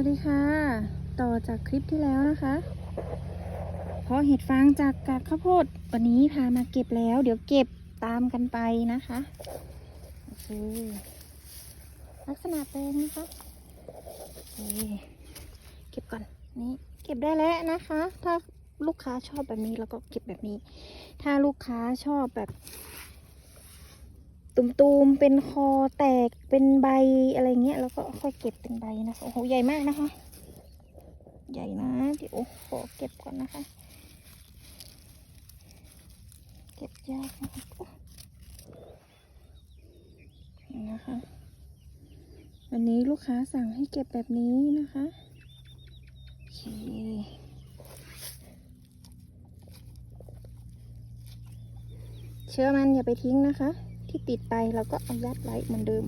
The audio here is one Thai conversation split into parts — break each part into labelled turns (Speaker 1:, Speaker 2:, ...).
Speaker 1: วัสดีค่ะ ต่อจากคลิปที่แล้วนะคะ เพราะเห็ดฟางจากกากข้าวโพดวันนี้พามาเก็บแล้ว เดี๋ยวเก็บตามกันไปนะคะโอเคลักษณะเป็นนะคะโอเคเก็บก่อนนี่เก็บได้แล้วนะคะ ถ้าลูกค้าชอบแบบนี้แล้วก็เก็บแบบนี้ ถ้าลูกค้าชอบแบบ ตุ่มๆ เป็นคอแตก เป็นใบอะไรเงี้ย แล้วก็ค่อยเก็บเป็นใบนะคะ โอ้โห ใหญ่มากนะคะ ใหญ่นะ เดี๋ยวขอเก็บก่อนนะคะ เก็บยากนะคะนี่นะคะวันนี้ลูกค้าสั่งให้เก็บแบบนี้นะคะโอเคเชื้อมันอย่าไปทิ้งนะคะ ที่ติดไปเราก็เอายัดไว้เหมือนเดิม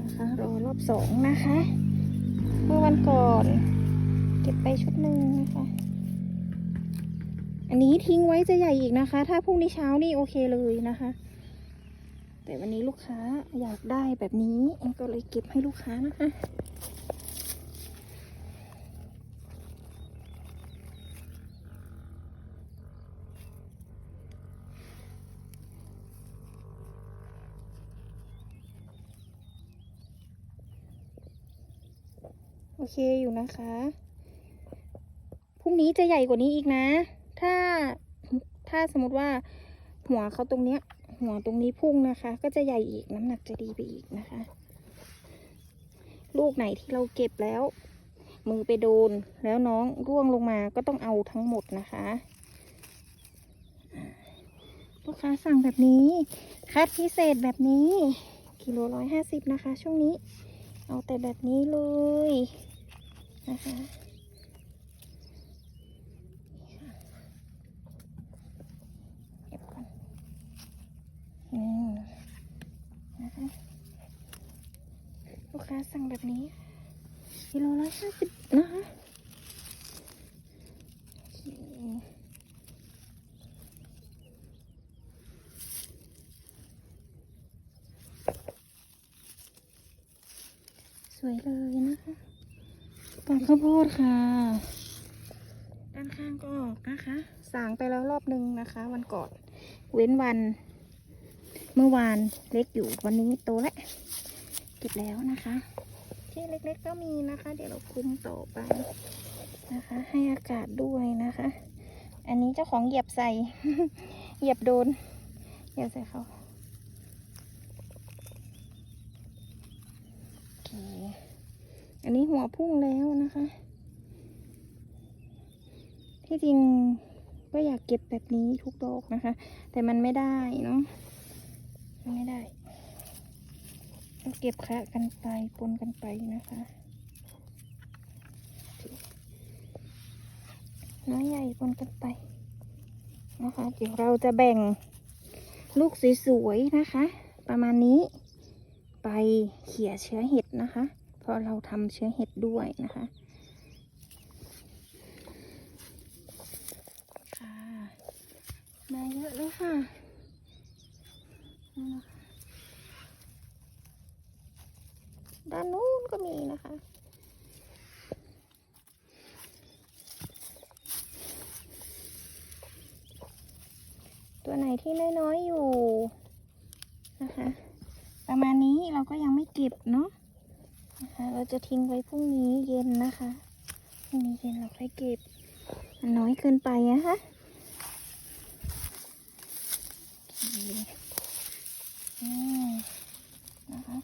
Speaker 1: นะคะ รอรอบสองนะคะ เมื่อวันก่อน เก็บไปชุดหนึ่งนะคะ อันนี้ทิ้งไว้จะใหญ่อีกนะคะ ถ้าพรุ่งนี้เช้านี่โอเคเลยนะคะ แต่วันนี้ลูกค้าอยากได้แบบนี้ก็เลยเก็บให้ลูกค้านะคะ เคอยู่นะคะ พรุ่งนี้จะใหญ่กว่านี้อีกนะ ถ้าถ้าสมมติว่าหัวเขาตรงเนี้ย หัวตรงนี้พุ่งนะคะ ก็จะใหญ่อีกน้ำหนักจะดีไปอีกนะคะ ลูกไหนที่เราเก็บแล้ว มือไปโดนแล้วน้องร่วงลงมาก็ต้องเอาทั้งหมดนะคะลูกค้าสั่งแบบนี้ คัดพิเศษแบบนี้ กิโลร้อยห้าสิบนะคะ ช่วงนี้ เอาแต่แบบนี้เลย นะคะเก็บก่อนอืมนะคะลูกค้าสั่งแบบนี้กิโลละห้าสิบนะคะสวยเลยนะคะ กากข้าวโพดค่ะ ด้านข้างก็ออกนะคะ สางไปแล้วรอบนึงนะคะ วันก่อน เว้นวัน เมื่อวานเล็กอยู่วันนี้โตแล้วเก็บแล้วนะคะ ที่เล็กๆก็มีนะคะ เดี๋ยวเราคุมต่อไปนะคะ ให้อากาศด้วยนะคะ อันนี้เจ้าของเหยียบใส่ เหยียบโดน เหยียบใส่เขาโอเค อันนี้หัวพุ่งแล้วนะคะ ที่จริงก็อยากเก็บแบบนี้ทุกดอกนะคะ แต่มันไม่ได้เนาะมันไม่ได้ก็เก็บคะกันไปปนกันไปนะคะน้อยใหญ่ปนกันไปนะคะ เดี๋ยวเราจะแบ่งลูกสวยๆนะคะ ประมาณนี้ไปเขี่ยเชื้อเห็ดนะคะ เพราะเราทำเชื้อเห็ดด้วยนะคะมาเยอะเลยค่ะนี่นะคะด้านนู้นก็มีนะคะ ตัวไหนที่น้อยๆอยู่นะคะ ประมาณนี้เราก็ยังไม่เก็บเนาะ นะคะเราจะทิ้งไว้พรุ่งนี้เย็นนะคะพรุ่งนี้เย็นเราค่อยเก็บ มันน้อยเกินไปนะคะโอเคอืมนะคะ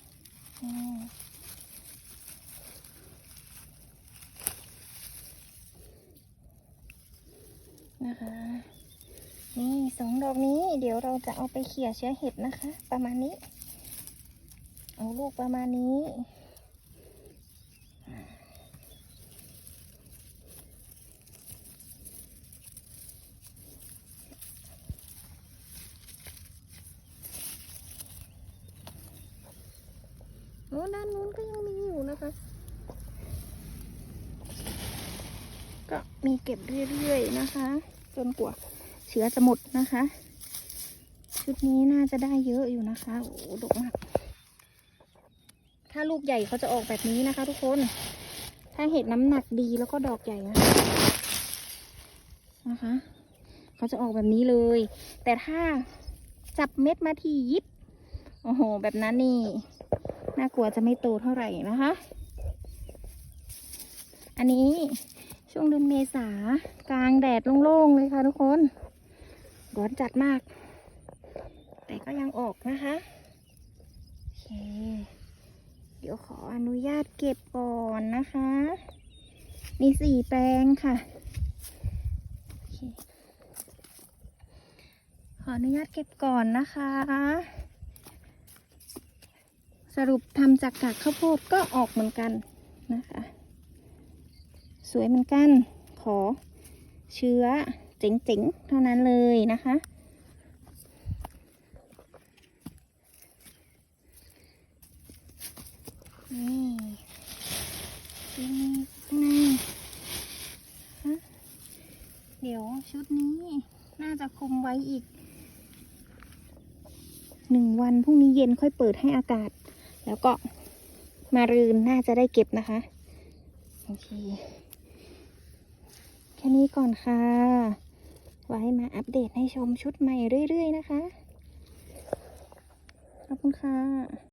Speaker 1: นะคะ นี่สองดอกนี้ เดี๋ยวเราจะเอาไปเขี่ยเชื้อเห็ดนะคะ ประมาณนี้ เอาลูกประมาณนี้ โอ้ด้านนู้นก็ยังมีอยู่นะคะ ก็มีเก็บเรื่อยๆนะคะ จนกว่าเชื้อจะหมดนะคะ ชุดนี้น่าจะได้เยอะอยู่นะคะโอ้โหดกมาก ถ้าลูกใหญ่เขาจะออกแบบนี้นะคะ ทุกคน ถ้าเห็ดน้ำหนักดีแล้วก็ดอกใหญ่นะคะนะคะเขาจะออกแบบนี้เลย แต่ถ้าจับเม็ดมาทียิบโอ้โห แบบนั้นนี่ น่ากลัวจะไม่โตเท่าไหร่นะคะ อันนี้ช่วงเดือนเมษากลางแดดโล่งๆเลยค่ะทุกคน ร้อนจัดมาก แต่ก็ยังออกนะคะโอเคเดี๋ยวขออนุญาตเก็บก่อนนะคะ มีสี่แปลงค่ะ ขออนุญาตเก็บก่อนนะคะ รุปทำจากกากข้าวโพดก็ออกเหมือนกันนะคะ สวยเหมือนกัน ขอเชื้อเจ๋งๆ เท่านั้นเลยนะคะ นี่ชุดนี้ข้างในฮะเดี๋ยวชุดนี้น่าจะคุมไว้อีกหนึ่งวันพรุ่งนี้เย็นค่อยเปิดให้อากาศ แล้วก็มารืนน่าจะได้เก็บนะคะ โอเค แค่นี้ก่อนค่ะ ไว้มาอัปเดตให้ชมชุดใหม่เรื่อย ๆ นะคะ ขอบคุณค่ะ